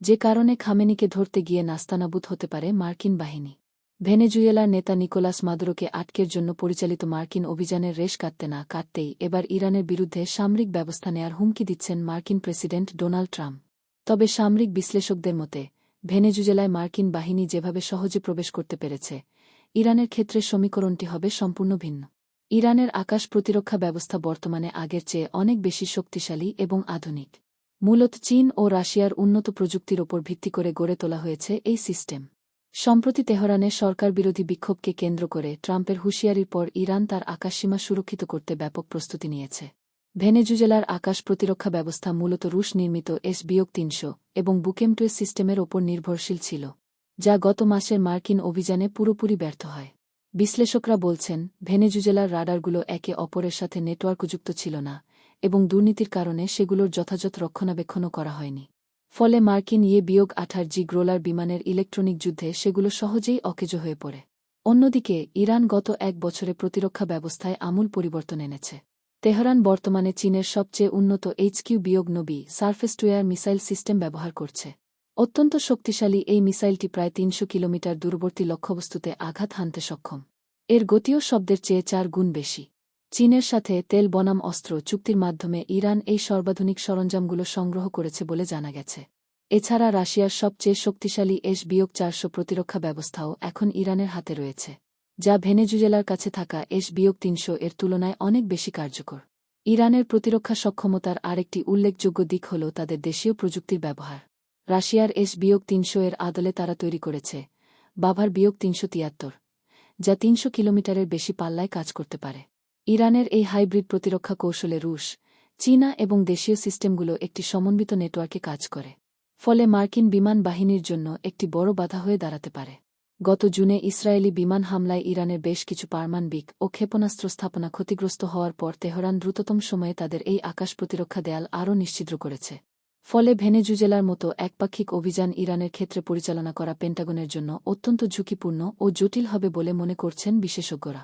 যে কারণে খামেনিকে ধরতে গিয়ে নাস্তানাবুদ হতে পারে মার্কিন বাহিনী। ভেনেজুয়েলার নেতা নিকোলাস মাদুরোকে আটকের জন্য পরিচালিত মার্কিন অভিযানের রেশ কাটতে না কাটতেই এবার ইরানের বিরুদ্ধে সামরিক ব্যবস্থা নেয়ার হুমকি দিচ্ছেন মার্কিন প্রেসিডেন্ট ডোনাল্ড ট্রাম্প। তবে সামরিক বিশ্লেষকদের মতে, ভেনেজুয়েলায় মার্কিন বাহিনী যেভাবে সহজে প্রবেশ করতে পেরেছে, ইরানের ক্ষেত্রে সমীকরণটি হবে সম্পূর্ণ ভিন্ন। ইরানের আকাশ প্রতিরক্ষা ব্যবস্থা বর্তমানে আগের চেয়ে অনেক বেশি শক্তিশালী এবং আধুনিক। মূলত চীন ও রাশিয়ার উন্নত প্রযুক্তির ওপর ভিত্তি করে গড়ে তোলা হয়েছে এই সিস্টেম। সম্প্রতি তেহরানে সরকার বিরোধী বিক্ষোভকে কেন্দ্র করে ট্রাম্পের হুঁশিয়ারির পর ইরান তার আকাশসীমা সুরক্ষিত করতে ব্যাপক প্রস্তুতি নিয়েছে। ভেনেজুজেলার আকাশ প্রতিরক্ষা ব্যবস্থা মূলত রুশ নির্মিত এস বিয়োগ তিনশো এবং বুকেমটুয়ে সিস্টেমের ওপর নির্ভরশীল ছিল, যা গত মাসের মার্কিন অভিযানে পুরোপুরি ব্যর্থ হয়। বিশ্লেষকরা বলছেন ভেনেজুজেলার রাডারগুলো একে অপরের সাথে নেটওয়ার্কযুক্ত ছিল না এবং দুর্নীতির কারণে সেগুলোর যথাযথ রক্ষণাবেক্ষণও করা হয়নি। ফলে মার্কিন ইয়ে বিয়োগ আঠার জি গ্রোলার বিমানের ইলেকট্রনিক যুদ্ধে সেগুলো সহজেই অকেজ হয়ে পড়ে। অন্যদিকে, ইরান গত এক বছরে প্রতিরক্ষা ব্যবস্থায় আমূল পরিবর্তন এনেছে। তেহরান বর্তমানে চীনের সবচেয়ে উন্নত এইচকিউ বিয়োগ নবী সার্ফেসটুয়ার মিসাইল সিস্টেম ব্যবহার করছে। অত্যন্ত শক্তিশালী এই মিসাইলটি প্রায় তিনশো কিলোমিটার দূরবর্তী লক্ষ্যবস্তুতে আঘাত হানতে সক্ষম। এর গতিও শব্দের চেয়ে চার গুণ বেশি। চীনের সাথে তেল বনাম অস্ত্র চুক্তির মাধ্যমে ইরান এই সর্বাধুনিক সরঞ্জামগুলো সংগ্রহ করেছে বলে জানা গেছে। এছাড়া রাশিয়ার সবচেয়ে শক্তিশালী এস বিয়োগ চারশো প্রতিরক্ষা ব্যবস্থাও এখন ইরানের হাতে রয়েছে, যা ভেনেজুয়েলার কাছে থাকা এস বিয়োগ তিনশো এর তুলনায় অনেক বেশি কার্যকর। ইরানের প্রতিরক্ষা সক্ষমতার আরেকটি উল্লেখযোগ্য দিক হল তাদের দেশীয় প্রযুক্তির ব্যবহার। রাশিয়ার এস বিয়োগ তিনশো এর আদলে তারা তৈরি করেছে বাভার বিয়োগ তিনশো তিয়াত্তর, যা তিনশো কিলোমিটারের বেশি পাল্লায় কাজ করতে পারে। ইরানের এই হাইব্রিড প্রতিরক্ষা কৌশলে রুশ, চীনা এবং দেশীয় সিস্টেমগুলো একটি সমন্বিত নেটওয়ার্কে কাজ করে, ফলে মার্কিন বিমান বাহিনীর জন্য একটি বড় বাধা হয়ে দাঁড়াতে পারে। গত জুনে ইসরায়েলি বিমান হামলায় ইরানের বেশ কিছু পারমাণবিক ও ক্ষেপণাস্ত্র স্থাপনা ক্ষতিগ্রস্ত হওয়ার পর তেহরান দ্রুততম সময়ে তাদের এই আকাশ প্রতিরক্ষা দেয়াল আরও নিশ্চিদ্র করেছে। ফলে ভেনেজুজেলার মতো একপাক্ষিক অভিযান ইরানের ক্ষেত্রে পরিচালনা করা পেন্টাগনের জন্য অত্যন্ত ঝুঁকিপূর্ণ ও জটিল হবে বলে মনে করছেন বিশেষজ্ঞরা।